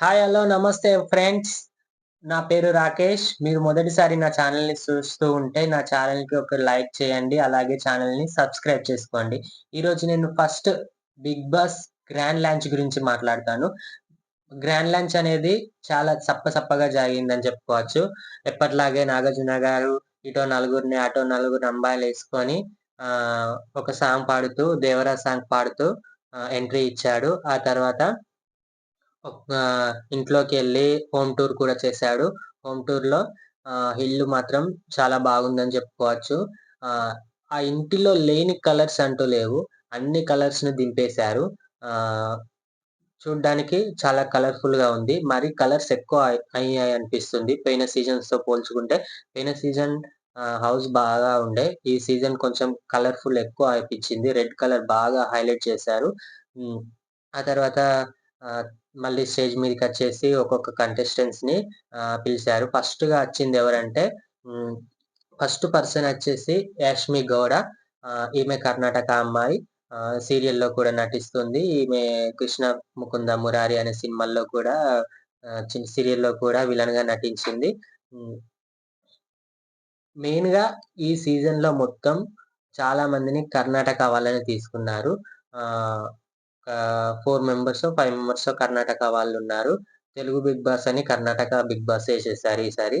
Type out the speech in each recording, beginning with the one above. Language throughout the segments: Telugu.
హాయ్ హలో నమస్తే ఫ్రెండ్స్ నా పేరు రాకేష్. మీరు మొదటిసారి నా ఛానల్ని చూస్తూ ఉంటే నా ఛానల్కి ఒక లైక్ చేయండి అలాగే ఛానల్ని సబ్స్క్రైబ్ చేసుకోండి. ఈరోజు నేను first Bigg Boss grand launch గురించి మాట్లాడతాను. గ్రాండ్ లాంచ్ అనేది చాలా సప్పసప్పగా జరిగిందని చెప్పుకోవచ్చు. ఎప్పటిలాగే నాగార్జున గారు ఇటో నలుగురిని అటో నలుగురు అంబాయిలు వేసుకొని ఒక సాంగ్ పాడుతూ దేవరా సాంగ్ పాడుతూ ఎంట్రీ ఇచ్చాడు. ఆ తర్వాత ఇంట్లోకి వెళ్ళి హోమ్ టూర్ కూడా చేశాడు. హోమ్ టూర్లో ఇల్లు మాత్రం చాలా బాగుందని చెప్పుకోవచ్చు. ఆ ఇంటిలో లేని కలర్స్ అంటూ లేవు. అన్ని కలర్స్ని దింపేశారు. చూడ్డానికి చాలా కలర్ఫుల్గా ఉంది. మరి కలర్స్ ఎక్కువ అయ్యాయి అనిపిస్తుంది. పోయిన సీజన్స్తో పోల్చుకుంటే పోయిన సీజన్ హౌస్ బాగా ఉండే. ఈ సీజన్ కొంచెం కలర్ఫుల్ ఎక్కువ అనిపించింది. రెడ్ కలర్ బాగా హైలైట్ చేశారు. ఆ తర్వాత మళ్ళీ స్టేజ్ మీదకి వచ్చేసి ఒక్కొక్క కంటెస్టెంట్స్ని పిలిచారు. ఫస్ట్గా వచ్చింది ఎవరంటే ఫస్ట్ పర్సన్ వచ్చేసి యాష్మి గౌడ. ఈమె కర్ణాటక అమ్మాయి. సీరియల్లో కూడా నటిస్తుంది. ఈమె కృష్ణ ముకుంద మురారి అనే సినిమాల్లో కూడా చిన్న సీరియల్లో కూడా విలన్గా నటించింది. మెయిన్గా ఈ సీజన్లో మొత్తం చాలా మందిని కర్ణాటక వాళ్ళని తీసుకున్నారు. Four members five members Karnataka వాళ్ళు ఉన్నారు. తెలుగు బిగ్ బాస్ అని కర్ణాటక బిగ్ బాస్ వేసేసారు ఈసారి.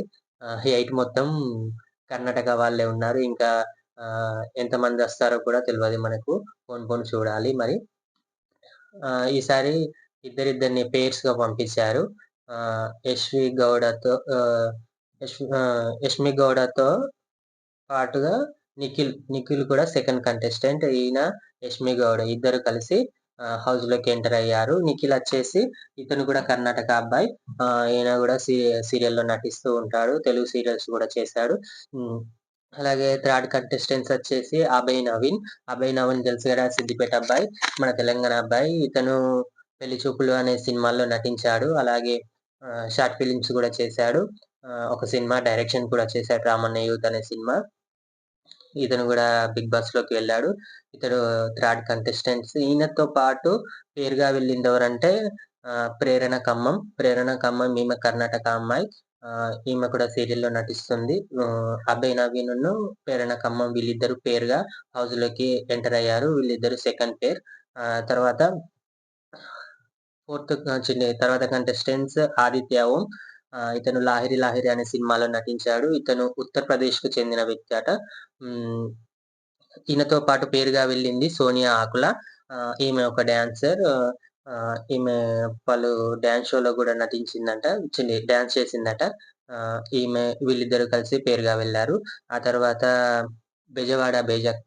ఎయిట్ మొత్తం కర్ణాటక వాళ్ళే ఉన్నారు. ఇంకా ఎంతమంది వస్తారో కూడా తెలియదు మనకు. ఫోన్ ఫోన్ చూడాలి మరి. ఈసారి ఇద్దరిద్దరిని పేర్స్గా పంపించారు. యశ్వి గౌడతో యశ్మి గౌడతో పాటుగా నిఖిల్ నిఖిల్ కూడా సెకండ్ కంటెస్టెంట్ ఈయన యశ్మి గౌడ ఇద్దరు కలిసి హౌస్లోకి ఎంటర్ అయ్యారు. నిఖిల్ వచ్చేసి ఇతను కూడా కర్ణాటక అబ్బాయి. ఈయన కూడా సీరియల్లో నటిస్తూ ఉంటాడు. తెలుగు సీరియల్స్ కూడా చేశాడు. అలాగే థర్డ్ కంటెస్టెంట్స్ వచ్చేసి అభయ్ నవీన్. అభయ్ నవీన్ తెలుసు కదా సిద్దిపేట అబ్బాయి మన తెలంగాణ అబ్బాయి. ఇతను పెళ్ళి చూపులు అనే సినిమాల్లో నటించాడు. అలాగే షార్ట్ ఫిలిమ్స్ కూడా చేశాడు. ఒక సినిమా డైరెక్షన్ కూడా చేశాడు రామన్న యూత్ అనే సినిమా. ఇతను కూడా బిగ్ బాస్లోకి వెళ్ళాడు. ఇతడు థర్డ్ కంటెస్టెంట్స్ ఈయనతో పాటు పేరుగా వెళ్ళింది ఎవరంటే ప్రేరణ ఖమ్మం. ప్రేరణ ఖమ్మం ఈమె కర్ణాటక అమ్మాయి. ఈమె కూడా సీరియల్లో నటిస్తుంది. అభయ్ నవీన్ ప్రేరణ ఖమ్మం వీళ్ళిద్దరు పేరుగా హౌస్లోకి ఎంటర్ అయ్యారు. వీళ్ళిద్దరు సెకండ్ పేర్ తర్వాత ఫోర్త్ తర్వాత కంటెస్టెంట్స్ ఆదిత్య ఓం ఇతను లాహిరి లాహిరి అనే సినిమాలో నటించాడు. ఇతను ఉత్తరప్రదేశ్కు చెందిన వ్యక్తి అట. ఈయనతో పాటు పేరుగా వెళ్ళింది సోనియా ఆకుల. ఈమె ఒక డాన్సర్. ఈమె పలు డాన్స్ షోలో కూడా నటించిందంట. డాన్స్ చేసిందట. ఈమె వీళ్ళిద్దరు కలిసి పేరుగా వెళ్ళారు. ఆ తర్వాత బెజవాడ బేజక్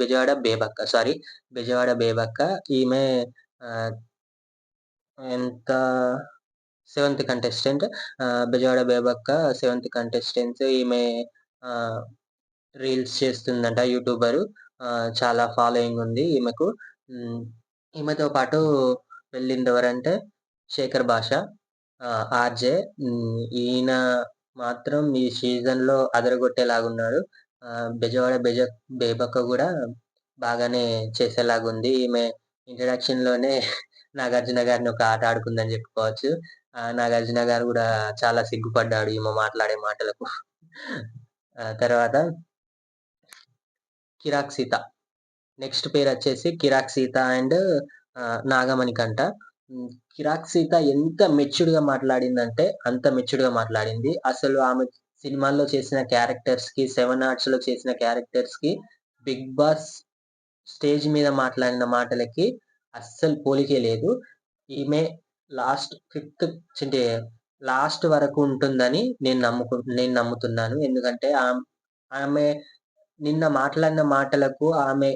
బెజవాడ బేబక్క సారీ బెజవాడ బేబక్క. ఈమె ఎంత seventh contestant. Bezawada Bebakka seventh contestant ఈమె రీల్స్ చేస్తుందంట యూట్యూబర్. చాలా ఫాలోయింగ్ ఉంది ఈమెకు. ఈమెతో పాటు వెళ్ళింది ఎవరంటే శేఖర్ భాష ఆర్జే. ఈయన మాత్రం ఈ సీజన్లో అదరగొట్టేలాగున్నాడు బెజవాడ బెజ బేబక్క కూడా బాగానే చేసేలాగుంది. ఈమె ఇంట్రడక్షన్లోనే నాగార్జున గారిని ఒక ఆట ఆడుకుందని చెప్పుకోవచ్చు. నాగార్జున గారు కూడా చాలా సిగ్గుపడ్డాడు ఈమె మాట్లాడే మాటలకు. తర్వాత కిరాక్ సీత. నెక్స్ట్ పేరు వచ్చేసి కిరాక్ సీత అండ్ నాగమణి కంట. కిరాక్ సీత ఎంత మెచ్యూర్డ్గా మాట్లాడిందంటే అంత మెచ్యూర్డ్గా మాట్లాడింది. అసలు ఆమె సినిమాల్లో చేసిన క్యారెక్టర్స్కి సెవెన్ ఆర్ట్స్లో చేసిన క్యారెక్టర్స్కి బిగ్ బాస్ స్టేజ్ మీద మాట్లాడిన మాటలకి అస్సలు పోలికే లేదు. ఈమె లాస్ట్ ఫిఫ్త్ అంటే లాస్ట్ వరకు ఉంటుందని నేను నమ్ముకు నేను నమ్ముతున్నాను. ఎందుకంటే ఆమె నిన్న మాట్లాడిన మాటలకు ఆమె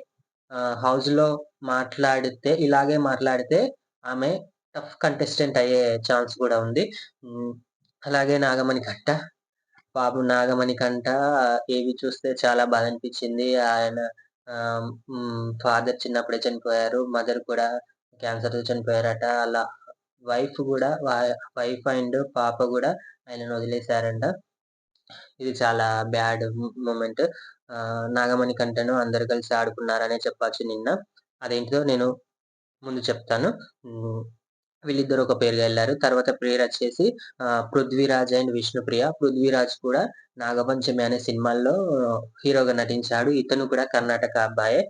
హౌస్లో మాట్లాడితే ఇలాగే మాట్లాడితే ఆమె టఫ్ కంటెస్టెంట్ అయ్యే ఛాన్స్ కూడా ఉంది. అలాగే నాగమణి కంట బాబు నాగమణి కంట ఏవి చూస్తే చాలా బాధ అనిపించింది. ఆయన ఫాదర్ చిన్నప్పుడే చనిపోయారు. మదర్ కూడా క్యాన్సర్తో చనిపోయారట. అలా వైఫ్ కూడా వైఫ్ అండ్ పాప కూడా ఆయనను వదిలేశారంట. ఇది చాలా బ్యాడ్ మూమెంట్ నాగమణి కంటను అందరు కలిసి ఆడుకున్నారనే చెప్పచ్చు నిన్న. అదేంటిదో నేను ముందు చెప్తాను. వీళ్ళిద్దరు ఒక పేరుగా వెళ్ళారు. తర్వాత పేరు వచ్చేసి పృథ్వీరాజ్ అండ్ విష్ణుప్రియ. పృథ్వీరాజ్ కూడా నాగపంచమి అనే సినిమాల్లో హీరోగా నటించాడు. ఇతను కూడా కర్ణాటక అబ్బాయే.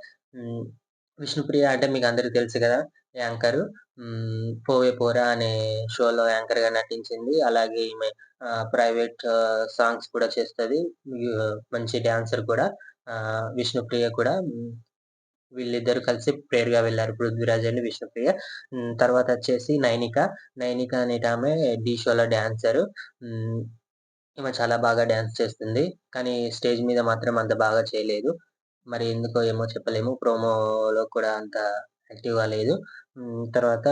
విష్ణుప్రియ అంటే మీకు అందరికి తెలుసు కదా. యాంకర్. పోవే పోరా అనే షోలో యాంకర్గా నటించింది. అలాగే ఈమె ప్రైవేట్ సాంగ్స్ కూడా చేస్తుంది. మంచి డాన్సర్ కూడా. విష్ణుప్రియ కూడా. వీళ్ళిద్దరు కలిసి ప్రేయర్గా వెళ్ళారు. పృథ్వీరాజ్ అండ్ విష్ణుప్రియ. తర్వాత వచ్చేసి నైనిక. నైనిక అనేట ఆమె డి షోలో డాన్సర్. ఈమె చాలా బాగా డాన్స్ చేస్తుంది. కానీ స్టేజ్ మీద మాత్రం అంత బాగా చేయలేదు. మరి ఎందుకో ఏమో చెప్పలేము. ప్రోమోలో కూడా అంత యాక్టివ్గా లేదు. తర్వాత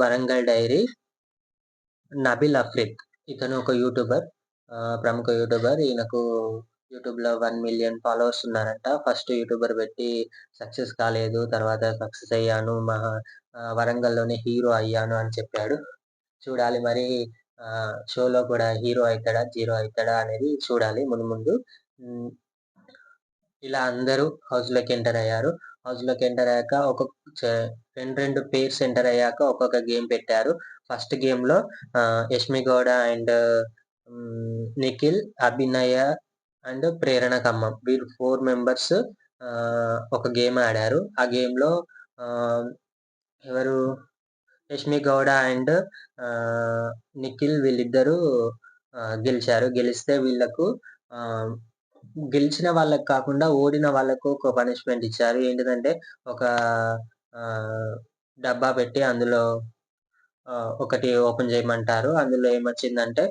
వరంగల్ డైరీ నబిల్ అఫ్రిక్ ఇతను ఒక యూట్యూబర్ ప్రముఖ యూట్యూబర్ ఈయనకు యూట్యూబ్‌లో వన్ మిలియన్ ఫాలోవర్స్ ఉన్నారంట. ఫస్ట్ యూట్యూబర్ పెట్టి సక్సెస్ కాలేదు. తర్వాత సక్సెస్ అయ్యాను. మహా వరంగల్‌లోనే హీరో అయ్యాను అని చెప్పాడు. చూడాలి మరి షోలో కూడా హీరో అవుతాడా? జీరో అవుతాడా? అనేది చూడాలి ముందు ముందు. ఇలా అందరూ హౌస్‌లోకి ఎంటర్ అయ్యారు. హౌస్‌లోకి ఎంటర్ అయ్యాక ఒక్కొక్క రెండు రెండు పేర్స్ ఎంటర్ అయ్యాక ఒక్కొక్క గేమ్ పెట్టారు. ఫస్ట్ గేమ్‌లో యష్మి గౌడ అండ్ నిఖిల్, అభినయ అండ్ ప్రేరణ ఖమ్మం. వీరు ఫోర్ మెంబర్స్ ఒక గేమ్ ఆడారు. ఆ గేమ్లో ఎవరు? యష్మి గౌడ అండ్ నిఖిల్ వీళ్ళిద్దరూ గెలిచారు. గెలిస్తే వీళ్ళకు గెలిచిన వాళ్ళకి కాకుండా ఓడిన వాళ్ళకు ఒక పనిష్మెంట్ ఇచ్చారు. ఏంటిదంటే ఒక డబ్బా పెట్టి అందులో ఒకటి ఓపెన్ చేయమంటారు. అందులో ఏమొచ్చిందంటే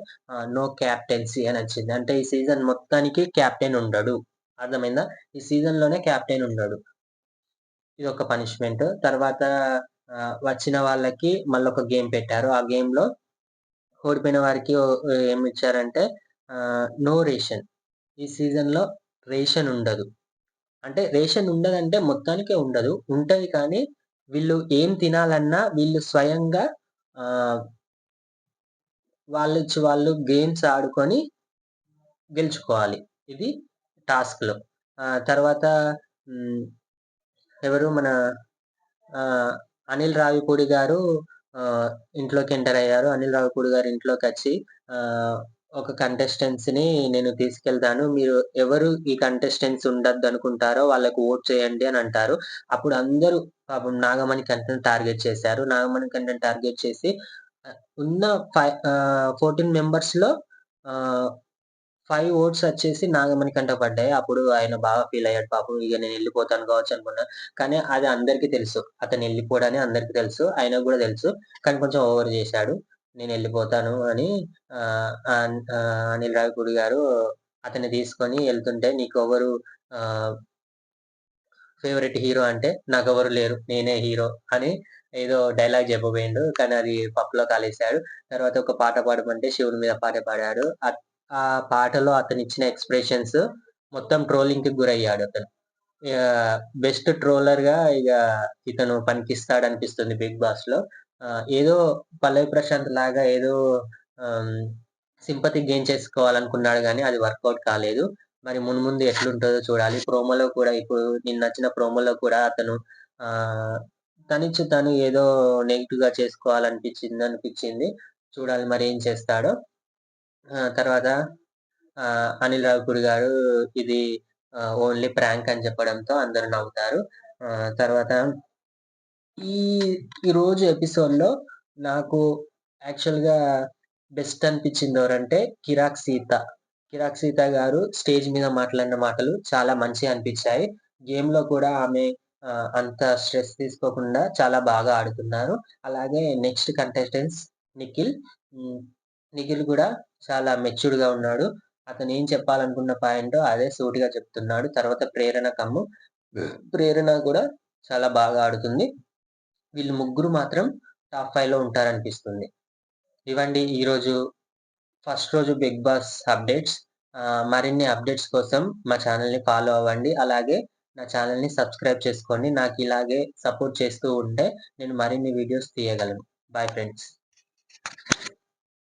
నో క్యాప్టెన్సీ అని వచ్చింది. అంటే ఈ సీజన్ మొత్తానికి క్యాప్టెన్ ఉండడు. అర్థమైందా? ఈ సీజన్లోనే క్యాప్టెన్ ఉండడు. ఇది ఒక పనిష్మెంట్. తర్వాత వచ్చిన వాళ్ళకి మళ్ళీ ఒక గేమ్ పెట్టారు. ఆ గేమ్‌లో ఓడిపోయిన వారికి ఏమి ఇచ్చారంటే నో రేషన్. ఈ సీజన్‌లో రేషన్ ఉండదు. అంటే రేషన్ ఉండదంటే మొత్తానికే ఉండదు. ఉంటది కానీ వీళ్ళు ఏం తినాలన్నా వీళ్ళు స్వయంగా వాళ్ళు వాళ్ళు గేమ్స్ ఆడుకొని గెలుచుకోవాలి. ఇది టాస్క్‌లో. తర్వాత ఎవరు మన అనిల్ రావిపూడి గారు ఇంట్లోకి ఎంటర్ అయ్యారు. అనిల్ రావిపూడి గారు ఇంట్లోకి వచ్చి ఒక కంటెస్టెంట్స్‌ని నేను తీసుకెళ్తాను. మీరు ఎవరు ఈ కంటెస్టెంట్స్ అనుకుంటారో వాళ్ళకి ఓట్ చేయండి అని అంటారు. అప్పుడు అందరూ పాపం నాగమణి కంటెంట్ టార్గెట్ చేశారు. నాగమణి కంటెంట్ టార్గెట్ చేసి ఉన్న ఫైవ్ ఫోర్టీన్ మెంబర్స్‌లో ఫైవ్ ఓట్స్ వచ్చేసి నాగమణి కంట పడ్డాయి. అప్పుడు ఆయన బాగా ఫీల్ అయ్యాడు పాపం. ఇక నేను వెళ్ళిపోతాను కావచ్చు అనుకున్నా. కానీ అది అందరికీ తెలుసు. అతను వెళ్ళిపోవడని అందరికీ తెలుసు. ఆయనకు కూడా తెలుసు. కానీ కొంచెం ఓవర్ చేశాడు. నేను వెళ్ళిపోతాను అని అనిల్ రావిపూడి గారు అతన్ని తీసుకొని వెళ్తుంటే నీకు ఎవరు ఫేవరెట్ హీరో అంటే నాకెవరు లేరు. నేనే హీరో అని ఏదో డైలాగ్ చెప్పబోయిండు. కానీ అది పప్పులో కాలేసాడు. తర్వాత ఒక పాట పాడమంటే శివుడి మీద పాట పాడాడు. ఆ పాటలో అతను ఇచ్చిన ఎక్స్‌ప్రెషన్స్ మొత్తం ట్రోలింగ్కి గురయ్యాడు అతను. బెస్ట్ ట్రోలర్గా ఇక ఇతను పనికిస్తాడు అనిపిస్తుంది 'బిగ్ బాస్లో ఏదో 'పల్లవి ప్రశాంత్' లాగా ఏదో సింపతి గెయిన్ చేసుకోవాలనుకున్నాడు కానీ అది వర్కౌట్ కాలేదు. మరి మున్ముందు ఎట్లుంటుందో చూడాలి. ప్రోమోలో కూడా ఇప్పుడు నిన్న నచ్చిన ప్రోమోలో కూడా అతను తనిచ్చు తను ఏదో నెగిటివ్గా చేసుకోవాలనిపించింది అనిపించింది. చూడాలి మరి ఏం చేస్తాడో. తర్వాత అనిల్ రావిపూడి గారు ఇది ఓన్లీ ప్రాంక్ అని చెప్పడంతో అందరూ నవ్వుతారు. తర్వాత ఈ ఈరోజు ఎపిసోడ్‌లో నాకు యాక్చువల్‌గా బెస్ట్ అనిపించింది ఎవరంటే 'కిరాక్ సీత'. 'కిరాక్ సీత' గారు స్టేజ్ మీద మాట్లాడిన మాటలు చాలా మంచిగా అనిపించాయి. గేమ్‌లో కూడా ఆమె అంత స్ట్రెస్ తీసుకోకుండా చాలా బాగా ఆడుతున్నారు. అలాగే నెక్స్ట్ కంటెస్టెంట్స్ నిఖిల్. నిఖిల్ కూడా చాలా మెచ్యూర్డ్‌గా ఉన్నాడు. అతను ఏం చెప్పాలనుకున్న పాయింట్ అదే సూటిగా చెప్తున్నాడు. తర్వాత ప్రేరణ కమ్ము. ప్రేరణ కూడా చాలా బాగా ఆడుతుంది. వీళ్ళు ముగ్గురు మాత్రం టాప్ ఫైవ్‌లో ఉంటారనిపిస్తుంది. ఇవండి ఈరోజు ఫస్ట్ రోజు 'బిగ్ బాస్' అప్డేట్స్. మరిన్ని అప్డేట్స్ కోసం మా ఛానల్‌ని ఫాలో అవ్వండి. అలాగే నా ఛానల్‌ని సబ్స్క్రైబ్ చేసుకోండి. నాకు ఇలాగే సపోర్ట్ చేస్తూ ఉంటే నేను మరిన్ని వీడియోస్ తీయగలను. Bye friends.